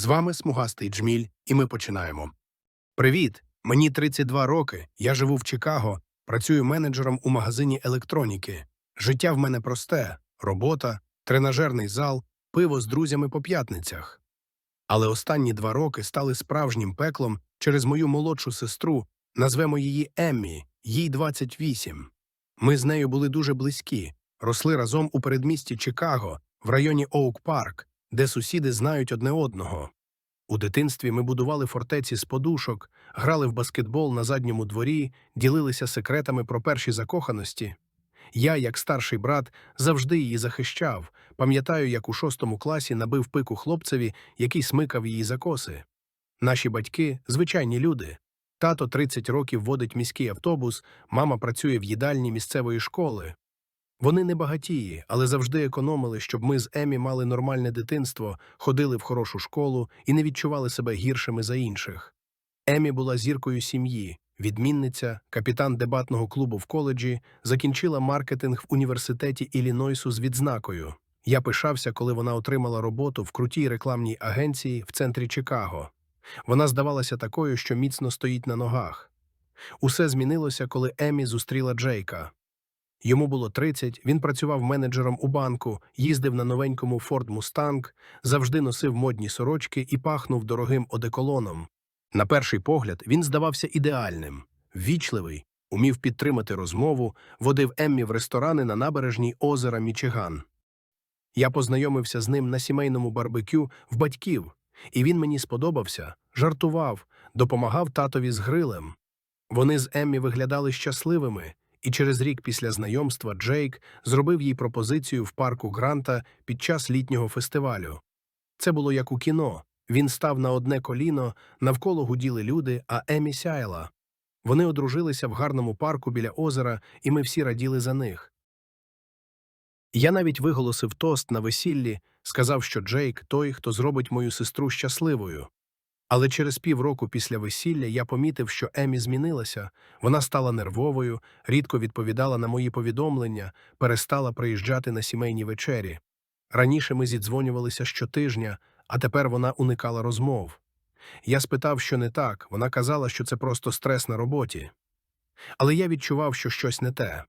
З вами смугастий джміль, і ми починаємо. Привіт! Мені 32 роки. Я живу в Чикаго, працюю менеджером у магазині електроніки. Життя в мене просте: робота, тренажерний зал, пиво з друзями по п'ятницях. Але останні два роки стали справжнім пеклом через мою молодшу сестру, назвемо її Еммі, їй 28. Ми з нею були дуже близькі, росли разом у передмісті Чикаго, в районі Оук Парк, де сусіди знають одне одного. У дитинстві ми будували фортеці з подушок, грали в баскетбол на задньому дворі, ділилися секретами про перші закоханості. Я, як старший брат, завжди її захищав. Пам'ятаю, як у шостому класі набив пику хлопцеві, який смикав її за коси. Наші батьки звичайні люди. Тато 30 років водить міський автобус, мама працює в їдальні місцевої школи. Вони не багатії, але завжди економили, щоб ми з Емі мали нормальне дитинство, ходили в хорошу школу і не відчували себе гіршими за інших. Емі була зіркою сім'ї, відмінниця, капітан дебатного клубу в коледжі, закінчила маркетинг в університеті Іллінойсу з відзнакою. Я пишався, коли вона отримала роботу в крутій рекламній агенції в центрі Чикаго. Вона здавалася такою, що міцно стоїть на ногах. Усе змінилося, коли Емі зустріла Джейка. Йому було 30, він працював менеджером у банку, їздив на новенькому Ford Mustang, завжди носив модні сорочки і пахнув дорогим одеколоном. На перший погляд він здавався ідеальним, ввічливий, умів підтримати розмову, водив Еммі в ресторани на набережній озера Мічиган. Я познайомився з ним на сімейному барбекю в батьків, і він мені сподобався, жартував, допомагав татові з грилем. Вони з Еммі виглядали щасливими, і через рік після знайомства Джейк зробив їй пропозицію в парку Гранта під час літнього фестивалю. Це було як у кіно. Він став на одне коліно, навколо гуділи люди, а Емі сяяла. Вони одружилися в гарному парку біля озера, і ми всі раділи за них. Я навіть виголосив тост на весіллі, сказав, що Джейк той, хто зробить мою сестру щасливою. Але через півроку після весілля я помітив, що Емі змінилася, вона стала нервовою, рідко відповідала на мої повідомлення, перестала приїжджати на сімейні вечері. Раніше ми зідзвонювалися щотижня, а тепер вона уникала розмов. Я спитав, що не так, вона казала, що це просто стрес на роботі. Але я відчував, що щось не те.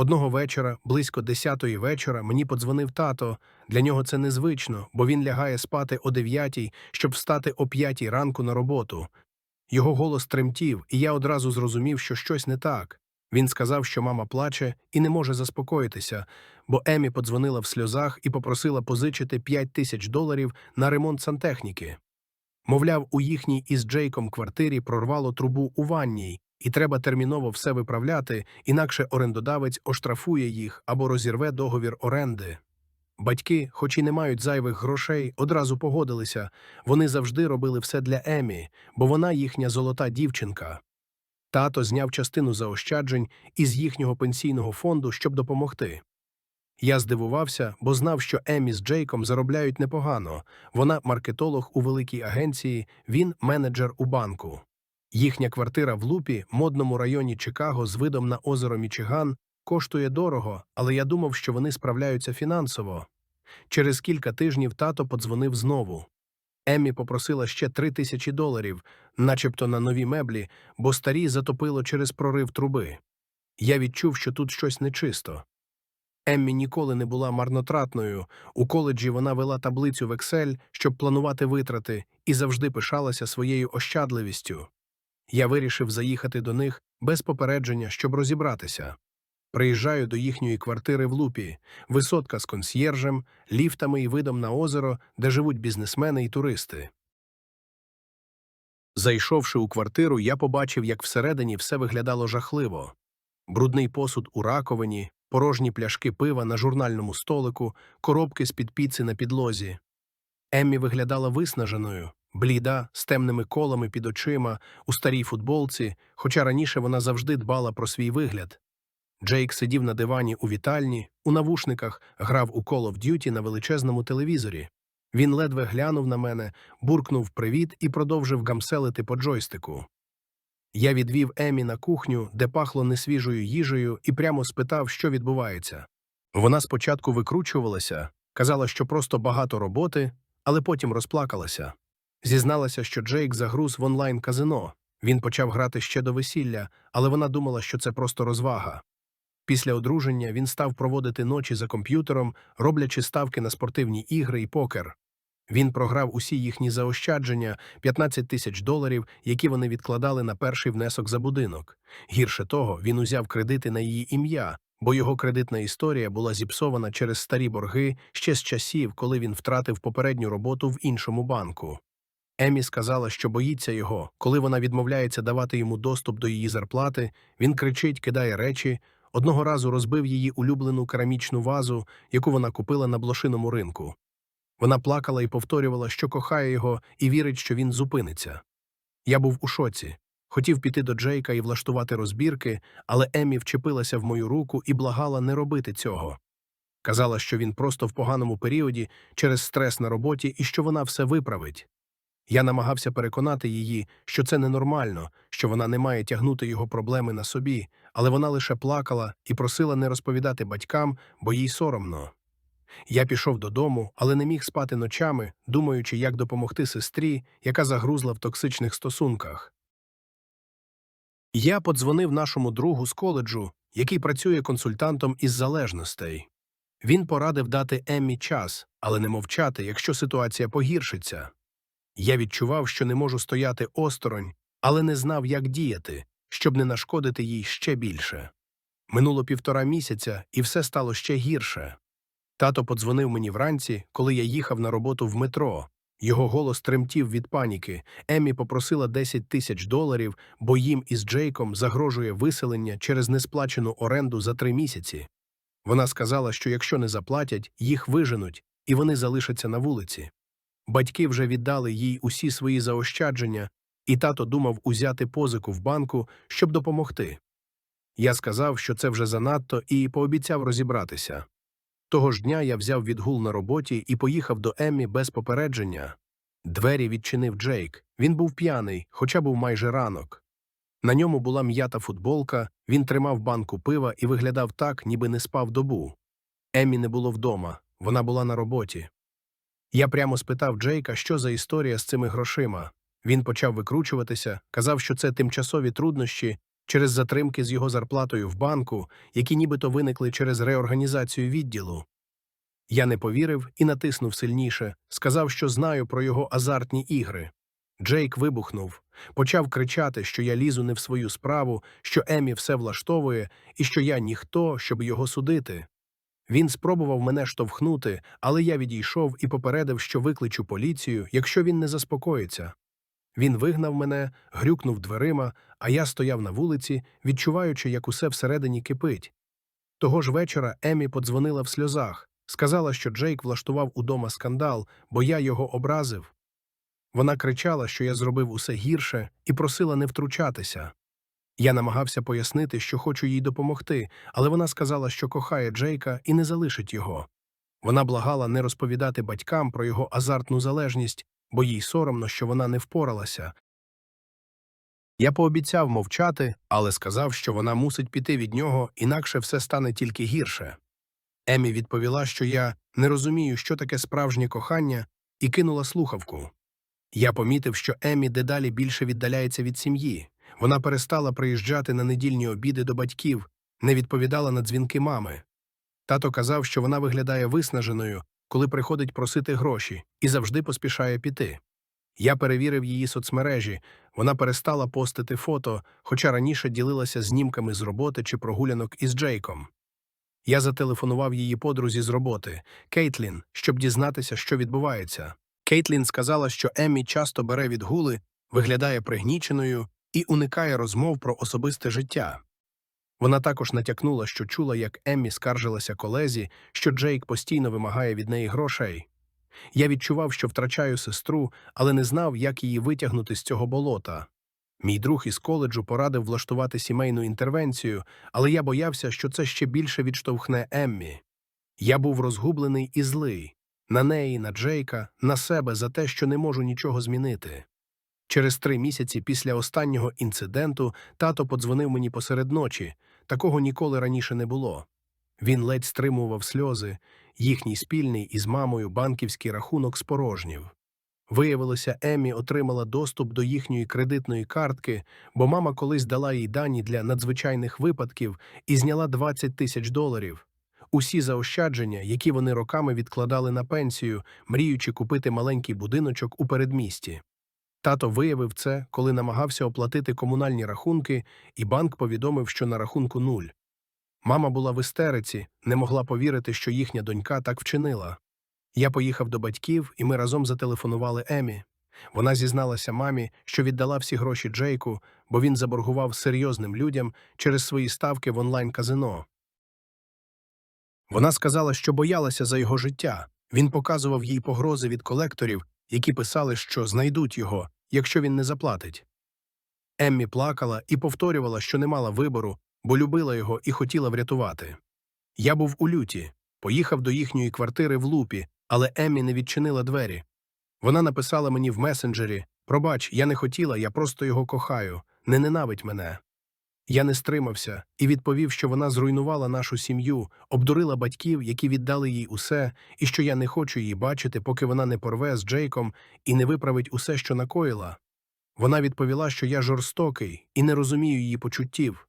Одного вечора, близько десятої вечора, мені подзвонив тато. Для нього це незвично, бо він лягає спати о дев'ятій, щоб встати о п'ятій ранку на роботу. Його голос тремтів, і я одразу зрозумів, що щось не так. Він сказав, що мама плаче і не може заспокоїтися, бо Емі подзвонила в сльозах і попросила позичити п'ять тисяч доларів на ремонт сантехніки. Мовляв, у їхній із Джейком квартирі прорвало трубу у ванній, і треба терміново все виправляти, інакше орендодавець оштрафує їх або розірве договір оренди. Батьки, хоч і не мають зайвих грошей, одразу погодилися вони завжди робили все для Емі, бо вона їхня золота дівчинка. Тато зняв частину заощаджень із їхнього пенсійного фонду, щоб допомогти. Я здивувався, бо знав, що Емі з Джейком заробляють непогано. Вона маркетолог у великій агенції, він менеджер у банку. Їхня квартира в Лупі, модному районі Чикаго з видом на озеро Мічиган, коштує дорого, але я думав, що вони справляються фінансово. Через кілька тижнів тато подзвонив знову. Еммі попросила ще три тисячі доларів, начебто на нові меблі, бо старі затопило через прорив труби. Я відчув, що тут щось нечисто. Еммі ніколи не була марнотратною. У коледжі вона вела таблицю в Excel, щоб планувати витрати, і завжди пишалася своєю ощадливістю. Я вирішив заїхати до них без попередження, щоб розібратися. Приїжджаю до їхньої квартири в Лупі, висотка з консьєржем, ліфтами і видом на озеро, де живуть бізнесмени і туристи. Зайшовши у квартиру, я побачив, як всередині все виглядало жахливо. Брудний посуд у раковині, порожні пляшки пива на журнальному столику, коробки з-під піци на підлозі. Еммі виглядала виснаженою, бліда, з темними колами під очима, у старій футболці, хоча раніше вона завжди дбала про свій вигляд. Джейк сидів на дивані у вітальні, у навушниках, грав у Call of Duty на величезному телевізорі. Він ледве глянув на мене, буркнув привіт і продовжив гамселити по джойстику. Я відвів Емі на кухню, де пахло несвіжою їжею, і прямо спитав, що відбувається. Вона спочатку викручувалася, казала, що просто багато роботи, але потім розплакалася. Зізналася, що Джейк загруз в онлайн-казино. Він почав грати ще до весілля, але вона думала, що це просто розвага. Після одруження він став проводити ночі за комп'ютером, роблячи ставки на спортивні ігри і покер. Він програв усі їхні заощадження 15 тисяч доларів, які вони відкладали на перший внесок за будинок. Гірше того, він узяв кредити на її ім'я, бо його кредитна історія була зіпсована через старі борги ще з часів, коли він втратив попередню роботу в іншому банку. Емі сказала, що боїться його. Коли вона відмовляється давати йому доступ до її зарплати, він кричить, кидає речі. Одного разу розбив її улюблену керамічну вазу, яку вона купила на блошиному ринку. Вона плакала і повторювала, що кохає його, і вірить, що він зупиниться. Я був у шоці. Хотів піти до Джейка і влаштувати розбірки, але Емі вчепилася в мою руку і благала не робити цього. Казала, що він просто в поганому періоді через стрес на роботі і що вона все виправить. Я намагався переконати її, що це ненормально, що вона не має тягнути його проблеми на собі, але вона лише плакала і просила не розповідати батькам, бо їй соромно. Я пішов додому, але не міг спати ночами, думаючи, як допомогти сестрі, яка загрузла в токсичних стосунках. Я подзвонив нашому другу з коледжу, який працює консультантом із залежностей. Він порадив дати Еммі час, але не мовчати, якщо ситуація погіршиться. Я відчував, що не можу стояти осторонь, але не знав, як діяти, щоб не нашкодити їй ще більше. Минуло півтора місяця, і все стало ще гірше. Тато подзвонив мені вранці, коли я їхав на роботу в метро. Його голос тремтів від паніки. Еммі попросила 10 тисяч доларів, бо їм із Джейком загрожує виселення через несплачену оренду за три місяці. Вона сказала, що якщо не заплатять, їх виженуть, і вони залишаться на вулиці. Батьки вже віддали їй усі свої заощадження, і тато думав узяти позику в банку, щоб допомогти. Я сказав, що це вже занадто, і пообіцяв розібратися. Того ж дня я взяв відгул на роботі і поїхав до Еммі без попередження. Двері відчинив Джейк. Він був п'яний, хоча був майже ранок. На ньому була м'ята футболка, він тримав банку пива і виглядав так, ніби не спав добу. Еммі не було вдома, вона була на роботі. Я прямо спитав Джейка, що за історія з цими грошима. Він почав викручуватися, казав, що це тимчасові труднощі через затримки з його зарплатою в банку, які нібито виникли через реорганізацію відділу. Я не повірив і натиснув сильніше, сказав, що знаю про його азартні ігри. Джейк вибухнув, почав кричати, що я лізу не в свою справу, що Емі все влаштовує і що я ніхто, щоб його судити. Він спробував мене штовхнути, але я відійшов і попередив, що викличу поліцію, якщо він не заспокоїться. Він вигнав мене, грюкнув дверима, а я стояв на вулиці, відчуваючи, як усе всередині кипить. Того ж вечора Емі подзвонила в сльозах, сказала, що Джейк влаштував удома скандал, бо я його образив. Вона кричала, що я зробив усе гірше, і просила не втручатися. Я намагався пояснити, що хочу їй допомогти, але вона сказала, що кохає Джейка і не залишить його. Вона благала не розповідати батькам про його азартну залежність, бо їй соромно, що вона не впоралася. Я пообіцяв мовчати, але сказав, що вона мусить піти від нього, інакше все стане тільки гірше. Емі відповіла, що я не розумію, що таке справжнє кохання, і кинула слухавку. Я помітив, що Емі дедалі більше віддаляється від сім'ї. Вона перестала приїжджати на недільні обіди до батьків, не відповідала на дзвінки мами. Тато казав, що вона виглядає виснаженою, коли приходить просити гроші, і завжди поспішає піти. Я перевірив її соцмережі, вона перестала постити фото, хоча раніше ділилася знімками з роботи чи прогулянок із Джейком. Я зателефонував її подрузі з роботи, Кейтлін, щоб дізнатися, що відбувається. Кейтлін сказала, що Еммі часто бере відгули, виглядає пригніченою і уникає розмов про особисте життя. Вона також натякнула, що чула, як Еммі скаржилася колезі, що Джейк постійно вимагає від неї грошей. Я відчував, що втрачаю сестру, але не знав, як її витягнути з цього болота. Мій друг із коледжу порадив влаштувати сімейну інтервенцію, але я боявся, що це ще більше відштовхне Еммі. Я був розгублений і злий на неї, на Джейка, на себе за те, що не можу нічого змінити. Через три місяці після останнього інциденту тато подзвонив мені посеред ночі. Такого ніколи раніше не було. Він ледь стримував сльози, їхній спільний із мамою банківський рахунок спорожнів. Виявилося, Емі отримала доступ до їхньої кредитної картки, бо мама колись дала їй дані для надзвичайних випадків і зняла 20 тисяч доларів. Усі заощадження, які вони роками відкладали на пенсію, мріючи купити маленький будиночок у передмісті. Тато виявив це, коли намагався оплатити комунальні рахунки, і банк повідомив, що на рахунку нуль. Мама була в істериці, не могла повірити, що їхня донька так вчинила. Я поїхав до батьків, і ми разом зателефонували Емі. Вона зізналася мамі, що віддала всі гроші Джейку, бо він заборгував серйозним людям через свої ставки в онлайн-казино. Вона сказала, що боялася за його життя. Він показував їй погрози від колекторів, які писали, що знайдуть його, якщо він не заплатить. Еммі плакала і повторювала, що не мала вибору, бо любила його і хотіла врятувати. Я був у люті, поїхав до їхньої квартири в лупі, але Еммі не відчинила двері. Вона написала мені в месенджері Пробач, я не хотіла, я просто його кохаю, не ненавидь мене. Я не стримався і відповів, що вона зруйнувала нашу сім'ю, обдурила батьків, які віддали їй усе, і що я не хочу її бачити, поки вона не порве з Джейком і не виправить усе, що накоїла. Вона відповіла, що я жорстокий і не розумію її почуттів.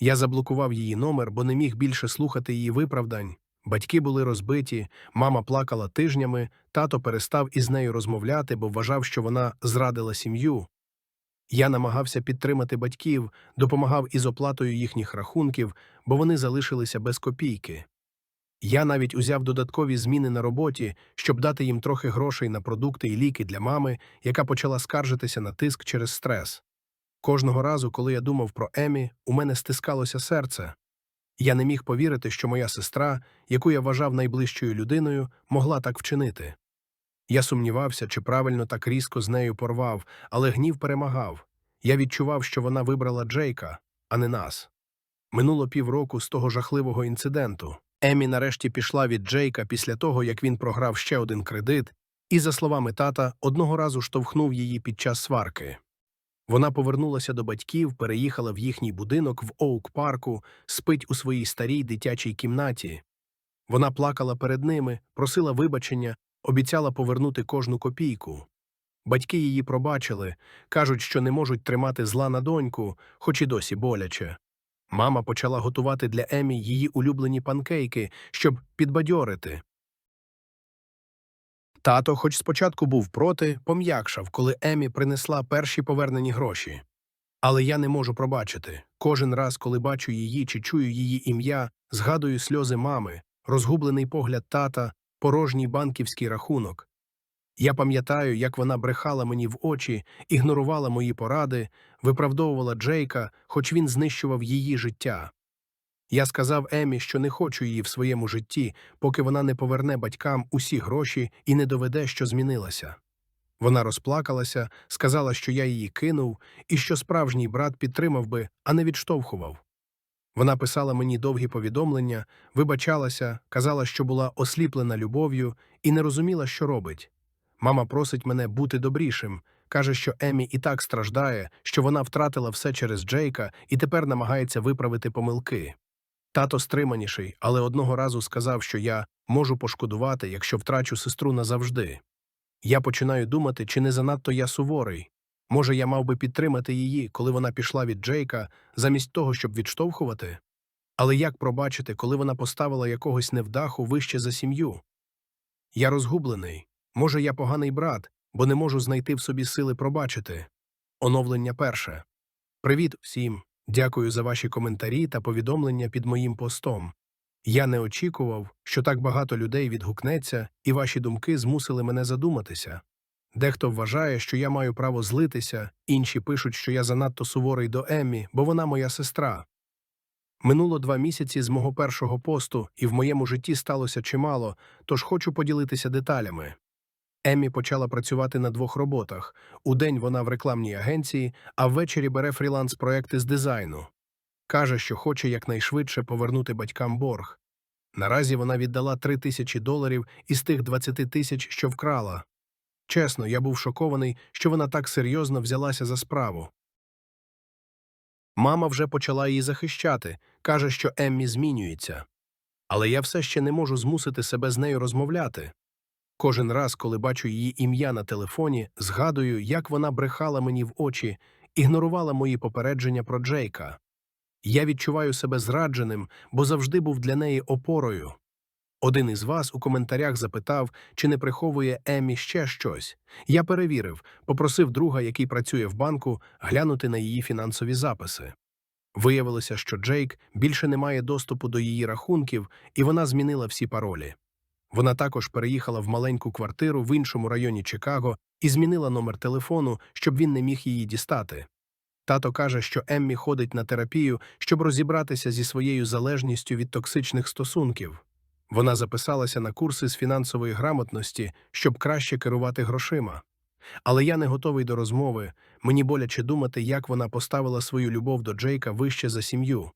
Я заблокував її номер, бо не міг більше слухати її виправдань. Батьки були розбиті, мама плакала тижнями, тато перестав із нею розмовляти, бо вважав, що вона зрадила сім'ю. Я намагався підтримати батьків, допомагав із оплатою їхніх рахунків, бо вони залишилися без копійки. Я навіть узяв додаткові зміни на роботі, щоб дати їм трохи грошей на продукти і ліки для мами, яка почала скаржитися на тиск через стрес. Кожного разу, коли я думав про Емі, у мене стискалося серце. Я не міг повірити, що моя сестра, яку я вважав найближчою людиною, могла так вчинити. Я сумнівався, чи правильно так різко з нею порвав, але гнів перемагав. Я відчував, що вона вибрала Джейка, а не нас. Минуло півроку з того жахливого інциденту. Емі нарешті пішла від Джейка після того, як він програв ще один кредит, і, за словами тата, одного разу штовхнув її під час сварки. Вона повернулася до батьків, переїхала в їхній будинок в Оук-парку, спить у своїй старій дитячій кімнаті. Вона плакала перед ними, просила вибачення, обіцяла повернути кожну копійку. Батьки її пробачили, кажуть, що не можуть тримати зла на доньку, хоч і досі боляче. Мама почала готувати для Емі її улюблені панкейки, щоб підбадьорити. Тато, хоч спочатку був проти, пом'якшав, коли Емі принесла перші повернені гроші. Але я не можу пробачити. Кожен раз, коли бачу її чи чую її ім'я, згадую сльози мами, розгублений погляд тата, порожній банківський рахунок. Я пам'ятаю, як вона брехала мені в очі, ігнорувала мої поради, виправдовувала Джейка, хоч він знищував її життя. Я сказав Емі, що не хочу її в своєму житті, поки вона не поверне батькам усі гроші і не доведе, що змінилася. Вона розплакалася, сказала, що я її кинув, і що справжній брат підтримав би, а не відштовхував. Вона писала мені довгі повідомлення, вибачалася, казала, що була осліплена любов'ю і не розуміла, що робить. Мама просить мене бути добрішим, каже, що Емі і так страждає, що вона втратила все через Джейка і тепер намагається виправити помилки. Тато стриманіший, але одного разу сказав, що я можу пошкодувати, якщо втрачу сестру назавжди. Я починаю думати, чи не занадто я суворий. Може, я мав би підтримати її, коли вона пішла від Джейка, замість того, щоб відштовхувати? Але як пробачити, коли вона поставила якогось невдаху вище за сім'ю? Я розгублений. Може, я поганий брат, бо не можу знайти в собі сили пробачити. Оновлення перше. Привіт всім. Дякую за ваші коментарі та повідомлення під моїм постом. Я не очікував, що так багато людей відгукнеться, і ваші думки змусили мене задуматися. Дехто вважає, що я маю право злитися, інші пишуть, що я занадто суворий до Еммі, бо вона моя сестра. Минуло два місяці з мого першого посту, і в моєму житті сталося чимало, тож хочу поділитися деталями. Еммі почала працювати на двох роботах. Удень вона в рекламній агенції, а ввечері бере фріланс-проекти з дизайну. Каже, що хоче якнайшвидше повернути батькам борг. Наразі вона віддала 3 тисячі доларів із тих 20 тисяч, що вкрала. Чесно, я був шокований, що вона так серйозно взялася за справу. Мама вже почала її захищати, каже, що Еммі змінюється. Але я все ще не можу змусити себе з нею розмовляти. Кожен раз, коли бачу її ім'я на телефоні, згадую, як вона брехала мені в очі, ігнорувала мої попередження про Джейка. Я відчуваю себе зрадженим, бо завжди був для неї опорою. Один із вас у коментарях запитав, чи не приховує Емі ще щось. Я перевірив, попросив друга, який працює в банку, глянути на її фінансові записи. Виявилося, що Джейк більше не має доступу до її рахунків, і вона змінила всі паролі. Вона також переїхала в маленьку квартиру в іншому районі Чикаго і змінила номер телефону, щоб він не міг її дістати. Тато каже, що Еммі ходить на терапію, щоб розібратися зі своєю залежністю від токсичних стосунків. Вона записалася на курси з фінансової грамотності, щоб краще керувати грошима. Але я не готовий до розмови, мені боляче думати, як вона поставила свою любов до Джейка вище за сім'ю.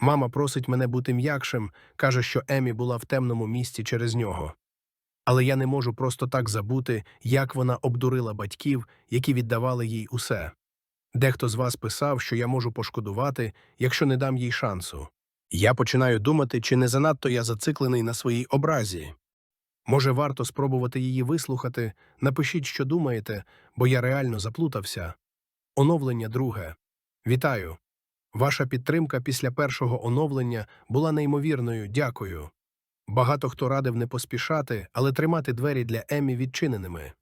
Мама просить мене бути м'якшим, каже, що Емі була в темному місці через нього. Але я не можу просто так забути, як вона обдурила батьків, які віддавали їй усе. Дехто з вас писав, що я можу пошкодувати, якщо не дам їй шансу. Я починаю думати, чи не занадто я зациклений на своїй образі. Може, варто спробувати її вислухати, напишіть, що думаєте, бо я реально заплутався. Оновлення друге. Вітаю. Ваша підтримка після першого оновлення була неймовірною, дякую. Багато хто радив не поспішати, але тримати двері для Емі відчиненими.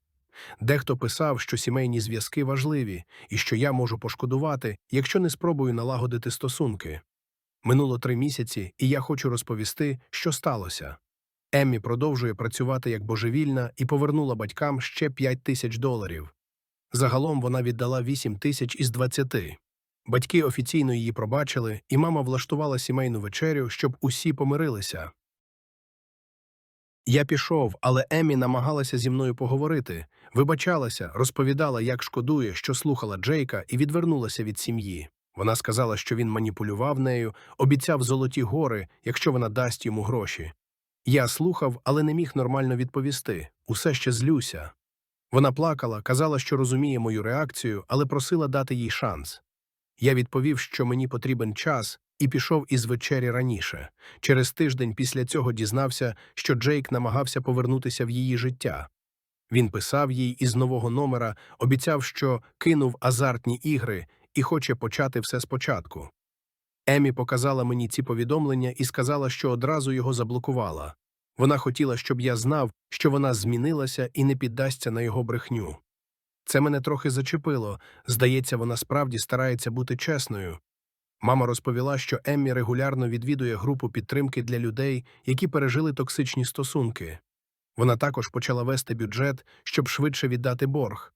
Дехто писав, що сімейні зв'язки важливі і що я можу пошкодувати, якщо не спробую налагодити стосунки. Минуло три місяці, і я хочу розповісти, що сталося. Еммі продовжує працювати як божевільна і повернула батькам ще 5 тисяч доларів. Загалом вона віддала 8 тисяч із 20. Батьки офіційно її пробачили, і мама влаштувала сімейну вечерю, щоб усі помирилися. Я пішов, але Еммі намагалася зі мною поговорити, вибачалася, розповідала, як шкодує, що слухала Джейка, і відвернулася від сім'ї. Вона сказала, що він маніпулював нею, обіцяв золоті гори, якщо вона дасть йому гроші. Я слухав, але не міг нормально відповісти. Усе ще злюся. Вона плакала, казала, що розуміє мою реакцію, але просила дати їй шанс. Я відповів, що мені потрібен час, і пішов із вечері раніше. Через тиждень після цього дізнався, що Джейк намагався повернутися в її життя. Він писав їй із нового номера, обіцяв, що кинув азартні ігри і хоче почати все спочатку. Емі показала мені ці повідомлення і сказала, що одразу його заблокувала. Вона хотіла, щоб я знав, що вона змінилася і не піддасться на його брехню. Це мене трохи зачепило. Здається, вона справді старається бути чесною. Мама розповіла, що Еммі регулярно відвідує групу підтримки для людей, які пережили токсичні стосунки. Вона також почала вести бюджет, щоб швидше віддати борг.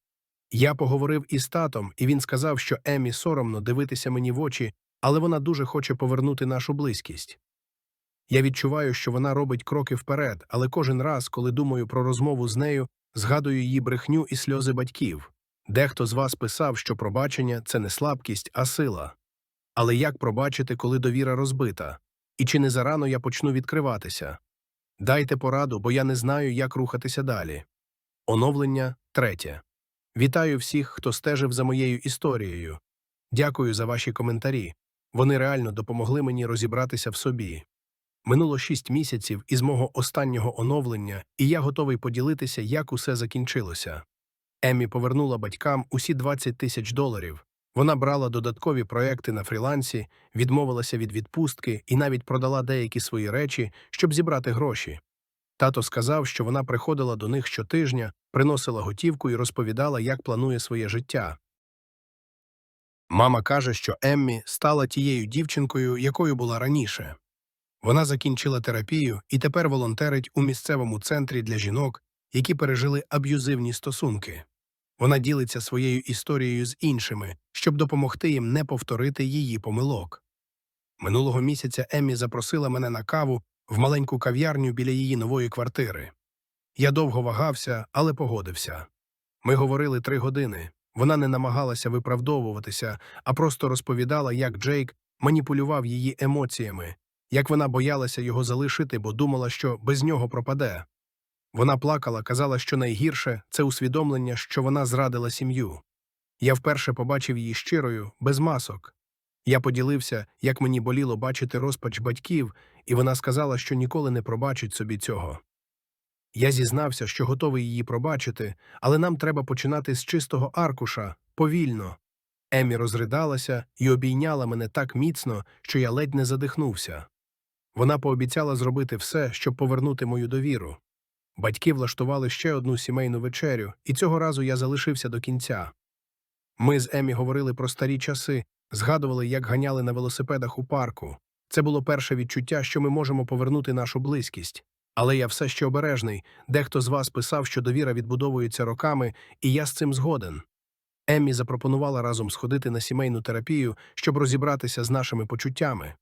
Я поговорив із татом, і він сказав, що Еммі соромно дивитися мені в очі, але вона дуже хоче повернути нашу близькість. Я відчуваю, що вона робить кроки вперед, але кожен раз, коли думаю про розмову з нею, згадую її брехню і сльози батьків. Дехто з вас писав, що пробачення це не слабкість, а сила. Але як пробачити, коли довіра розбита? І чи не зарано я почну відкриватися? Дайте пораду, бо я не знаю, як рухатися далі. Оновлення третє. Вітаю всіх, хто стежив за моєю історією. Дякую за ваші коментарі. Вони реально допомогли мені розібратися в собі. Минуло шість місяців із мого останнього оновлення, і я готовий поділитися, як усе закінчилося. Еммі повернула батькам усі 20 тисяч доларів. Вона брала додаткові проекти на фрілансі, відмовилася від відпустки і навіть продала деякі свої речі, щоб зібрати гроші. Тато сказав, що вона приходила до них щотижня, приносила готівку і розповідала, як планує своє життя. Мама каже, що Еммі стала тією дівчинкою, якою була раніше. Вона закінчила терапію і тепер волонтерить у місцевому центрі для жінок, які пережили аб'юзивні стосунки. Вона ділиться своєю історією з іншими, щоб допомогти їм не повторити її помилок. Минулого місяця Еммі запросила мене на каву в маленьку кав'ярню біля її нової квартири. Я довго вагався, але погодився. Ми говорили три години. Вона не намагалася виправдовуватися, а просто розповідала, як Джейк маніпулював її емоціями, як вона боялася його залишити, бо думала, що без нього пропаде. Вона плакала, казала, що найгірше це усвідомлення, що вона зрадила сім'ю. Я вперше побачив її щирою, без масок. Я поділився, як мені боліло бачити розпач батьків, і вона сказала, що ніколи не пробачить собі цього. Я зізнався, що готовий її пробачити, але нам треба починати з чистого аркуша, повільно. Емі розридалася і обійняла мене так міцно, що я ледь не задихнувся. Вона пообіцяла зробити все, щоб повернути мою довіру. Батьки влаштували ще одну сімейну вечерю, і цього разу я залишився до кінця. Ми з Емі говорили про старі часи, згадували, як ганяли на велосипедах у парку. Це було перше відчуття, що ми можемо повернути нашу близькість. Але я все ще обережний. Дехто з вас писав, що довіра відбудовується роками, і я з цим згоден. Еммі запропонувала разом сходити на сімейну терапію, щоб розібратися з нашими почуттями.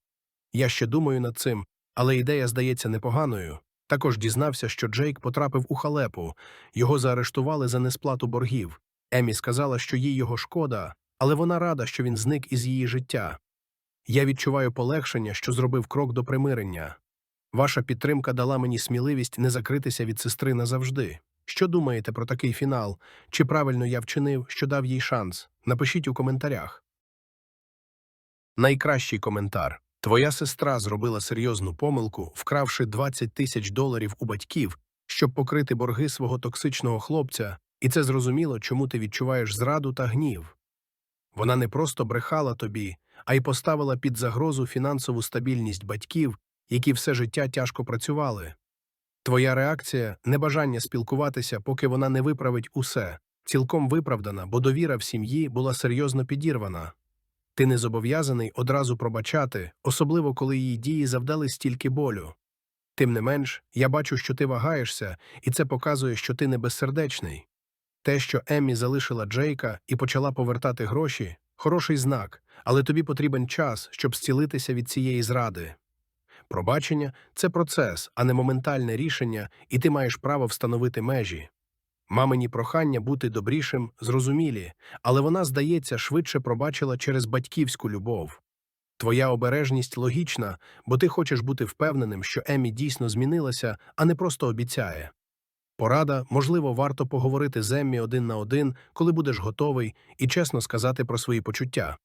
Я ще думаю над цим, але ідея здається непоганою. Також дізнався, що Джейк потрапив у халепу, його заарештували за несплату боргів. Емі сказала, що їй його шкода, але вона рада, що він зник із її життя. Я відчуваю полегшення, що зробив крок до примирення. Ваша підтримка дала мені сміливість не закритися від сестри назавжди. Що думаєте про такий фінал? Чи правильно я вчинив, що дав їй шанс? Напишіть у коментарях. Найкращий коментар. Твоя сестра зробила серйозну помилку, вкравши 20 тисяч доларів у батьків, щоб покрити борги свого токсичного хлопця, і це зрозуміло, чому ти відчуваєш зраду та гнів. Вона не просто брехала тобі, а й поставила під загрозу фінансову стабільність батьків, які все життя тяжко працювали. Твоя реакція небажання спілкуватися, поки вона не виправить усе, цілком виправдана, бо довіра в сім'ї була серйозно підірвана. Ти не зобов'язаний одразу пробачати, особливо коли її дії завдали стільки болю. Тим не менш, я бачу, що ти вагаєшся, і це показує, що ти не безсердечний. Те, що Еммі залишила Джейка і почала повертати гроші хороший знак, але тобі потрібен час, щоб зцілитися від цієї зради. Пробачення це процес, а не моментальне рішення, і ти маєш право встановити межі. Мамині прохання бути добрішим зрозумілі, але вона, здається, швидше пробачила через батьківську любов. Твоя обережність логічна, бо ти хочеш бути впевненим, що Емі дійсно змінилася, а не просто обіцяє. Порада, можливо, варто поговорити з Еммі один на один, коли будеш готовий, і чесно сказати про свої почуття.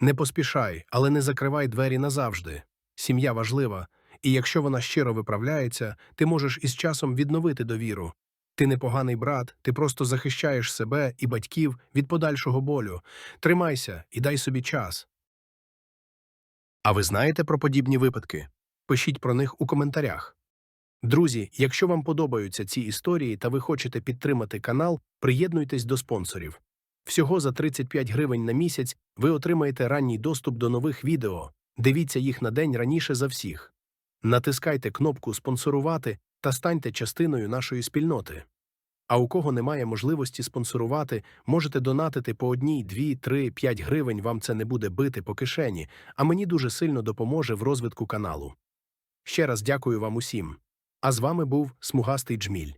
Не поспішай, але не закривай двері назавжди. Сім'я важлива, і якщо вона щиро виправляється, ти можеш із часом відновити довіру. Ти не поганий брат, ти просто захищаєш себе і батьків від подальшого болю. Тримайся і дай собі час. А ви знаєте про подібні випадки? Пишіть про них у коментарях. Друзі, якщо вам подобаються ці історії та ви хочете підтримати канал, приєднуйтесь до спонсорів. Всього за 35 гривень на місяць ви отримаєте ранній доступ до нових відео. Дивіться їх на день раніше за всіх. Натискайте кнопку Спонсорувати та станьте частиною нашої спільноти. А у кого немає можливості спонсорувати, можете донатити по одній, дві, три, п'ять гривень. Вам це не буде бити по кишені, а мені дуже сильно допоможе в розвитку каналу. Ще раз дякую вам усім. А з вами був Смугастий Джміль.